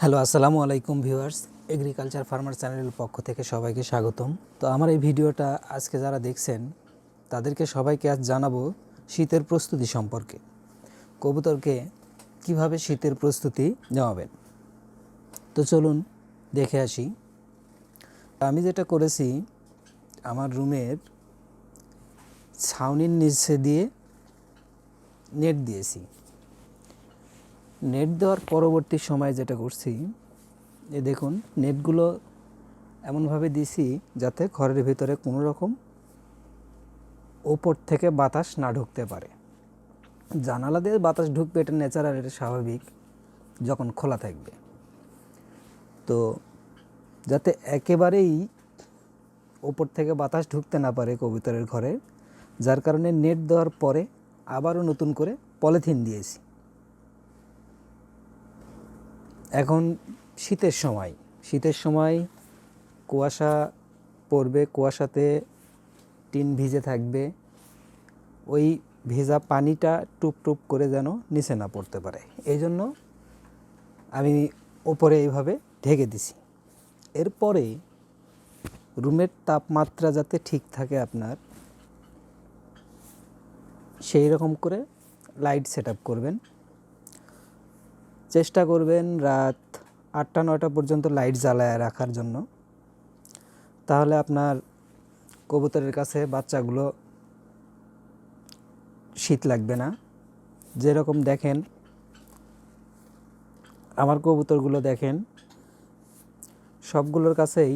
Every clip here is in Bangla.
হ্যালো, আসসালামু আলাইকুম ভিউয়ার্স, এগ্রিকালচার ফার্মার চ্যানেলের পক্ষ থেকে সবাইকে স্বাগতম। তো আমার এই ভিডিওটা আজকে যারা দেখছেন, তাদেরকে সবাইকে আজ জানাব শীতের প্রস্তুতি সম্পর্কে। কবুতরকে কীভাবে শীতের প্রস্তুতি নেওয়াবেন তো চলুন দেখে আসি। আমি যেটা করেছি, আমার রুমের ছাউনির নিচে দিয়ে নেট দিয়েছি। নেট দেওয়ার পরবর্তী সময় যেটা করছি, এ দেখুন নেটগুলো এমনভাবে দিছি যাতে ঘরের ভিতরে কোনো রকম ওপর থেকে বাতাস না ঢুকতে পারে। জানালা দিয়ে বাতাস ঢুকবে, এটা ন্যাচারাল এটা স্বাভাবিক, যখন খোলা থাকবে। তো যাতে একেবারেই ওপর থেকে বাতাস ঢুকতে না পারে কবুতরের ঘরে, যার কারণে নেট দেওয়ার পরে আবারও নতুন করে পলিথিন দিয়েছি। এখন শীতের সময় শীতের সময় কুয়াশা পড়বে, কুয়াশাতে টিন ভিজে থাকবে। ওই ভেজা পানিটা টুপ টুপ করে যেন নিচে না পড়তে পারে। এই জন্য আমি ওপরে এইভাবে ঢেকে দিছি। এরপরে রুমের তাপমাত্রা যাতে ঠিক থাকে আপনার, সেই রকম করে লাইট সেট করবেন। চেষ্টা করবেন রাত আটটা, নয়টা পর্যন্ত লাইট জ্বালায় রাখার জন্য। তাহলে আপনার কবুতরের কাছে বাচ্চাগুলো শীত লাগবে না। যেরকম দেখেন, আমার কবুতরগুলো দেখেন, সবগুলোর কাছেই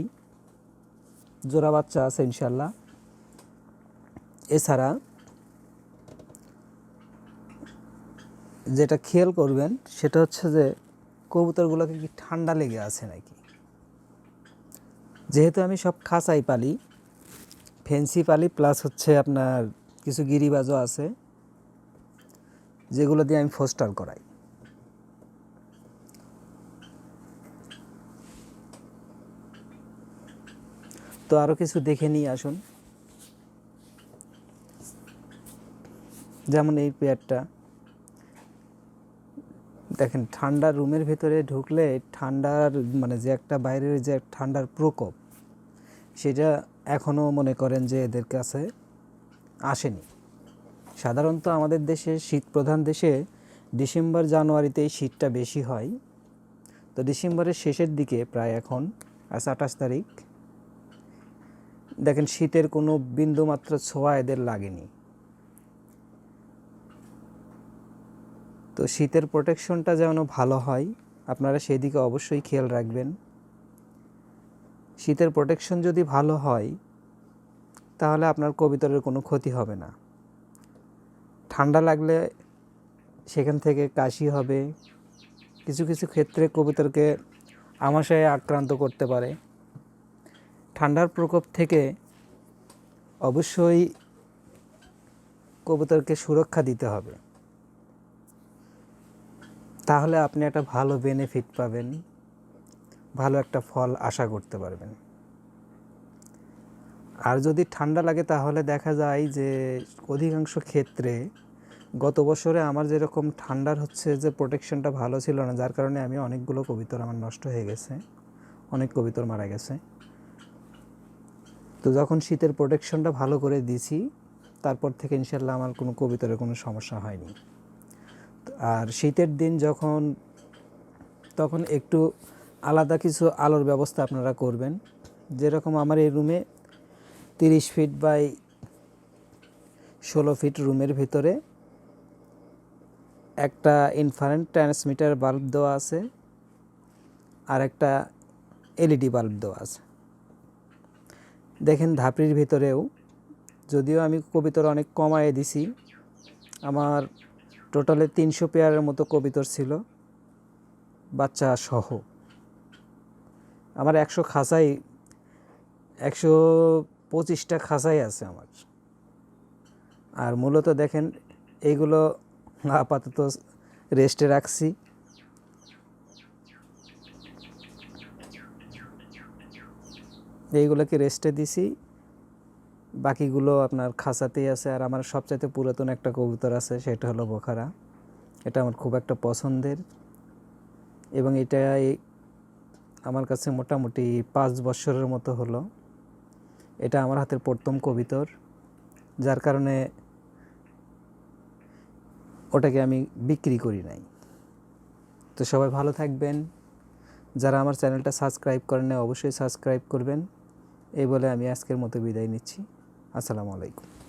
জোড়া বাচ্চা আছে ইনশাল্লাহ। এছাড়া যেটা খেয়াল করবেন, সেটা হচ্ছে যে কবুতরগুলোকে কি ঠান্ডা লেগে আছে নাকি? যেহেতু আমি সব খাঁচাই পালি, ফেন্সি পালি, প্লাস হচ্ছে আপনার কিছু গিরিবাজও আছে, যেগুলো দিয়ে আমি ফোস্টার করাই। তো আরও কিছু দেখে নিয়ে আসুন। যেমন এই পেয়ারটা দেখেন, ঠান্ডা রুমের ভেতরে ঢুকলে ঠান্ডার মানে যে একটা বাইরের যে ঠান্ডার প্রকোপ, সেটা এখনও মনে করেন যে এদের কাছে আসেনি। সাধারণত আমাদের দেশে শীত প্রধান দেশে ডিসেম্বর, জানুয়ারিতে এই শীতটা বেশি হয়। তো ডিসেম্বরের শেষের দিকে প্রায় এখন, আজ আঠাশ তারিখ, দেখেন শীতের কোনো বিন্দুমাত্র ছোঁয়া এদের লাগেনি। তো শীতের প্রোটেকশনটা যেন ভালো হয়, আপনারা সেই দিকে অবশ্যই খেয়াল রাখবেন। শীতের প্রোটেকশন যদি ভালো হয়, তাহলে আপনার কবিতরের কোনো ক্ষতি হবে না। ঠান্ডা লাগলে সেখান থেকে কাশি হবে। কিছু কিছু ক্ষেত্রে কবিতরকে আমাশয়ে আক্রান্ত করতে পারে। ঠান্ডার প্রকোপ থেকে অবশ্যই কবুতরকে সুরক্ষা দিতে হবে। তাহলে আপনি একটা ভালো বেনিফিট পাবেন। ভালো একটা ফল আশা করতে পারবেন। আর যদি ঠান্ডা লাগে তাহলে দেখা যায় যে অধিকাংশ ক্ষেত্রে গত বছরে আমার যেরকম ঠান্ডার হচ্ছে যে প্রোটেকশনটা ভালো ছিল না, যার কারণে আমি অনেকগুলো কবিতর আমার নষ্ট হয়ে গেছে। অনেক কবিতর মারা গেছে। তো যখন শীতের প্রোটেকশনটা ভালো করে দিছি, তারপর থেকে ইনশাল্লাহ আমার কোনো কবিতরের কোনো সমস্যা হয়নি। আর শীতের দিন যখন, তখন একটু আলাদা কিছু আলোর ব্যবস্থা আপনারা করবেন। যেরকম আমার এই রুমে তিরিশ ফিট বাই ষোলো ফিট রুমের ভিতরে একটা ইনফারেন্ট ট্রান্সমিটার বাল্ব দেওয়া আছে আর একটা এলইডি বাল্ব দেওয়া আছে। দেখেন ধাপড়ির ভিতরেও, যদিও আমি কবিতর অনেক কমায়ে দিছি, আমার টোটালে তিনশো পেয়ারের মতো কবিতর ছিল। বাচ্চা সহ। আমার একশো খাঁচাই একশো পঁচিশটা খাঁচাই আছে আমার। আর মূলত দেখেন এইগুলো আপাতত রেস্টে রাখছি। এইগুলোকে রেস্টে দিছি। বাকিগুলো আপনার খাঁচাতেই আছে, আর আমার সবচাইতে পুরাতন একটা কবুতর আছে, সেটা হলো বোখারা। এটা আমার খুব একটা পছন্দের। এবং এটা আমার কাছে মোটামুটি পাঁচ বছরের মতো হলো। এটা আমার হাতের প্রথম কবিতর, যার কারণে ওটাকে আমি বিক্রি করি নাই। তো সবাই ভালো থাকবেন। যারা আমার চ্যানেলটা সাবস্ক্রাইব করেন অবশ্যই সাবস্ক্রাইব করবেন। এই বলে আমি আজকের মতো বিদায় নিচ্ছি। আসসালামু আলাইকুম।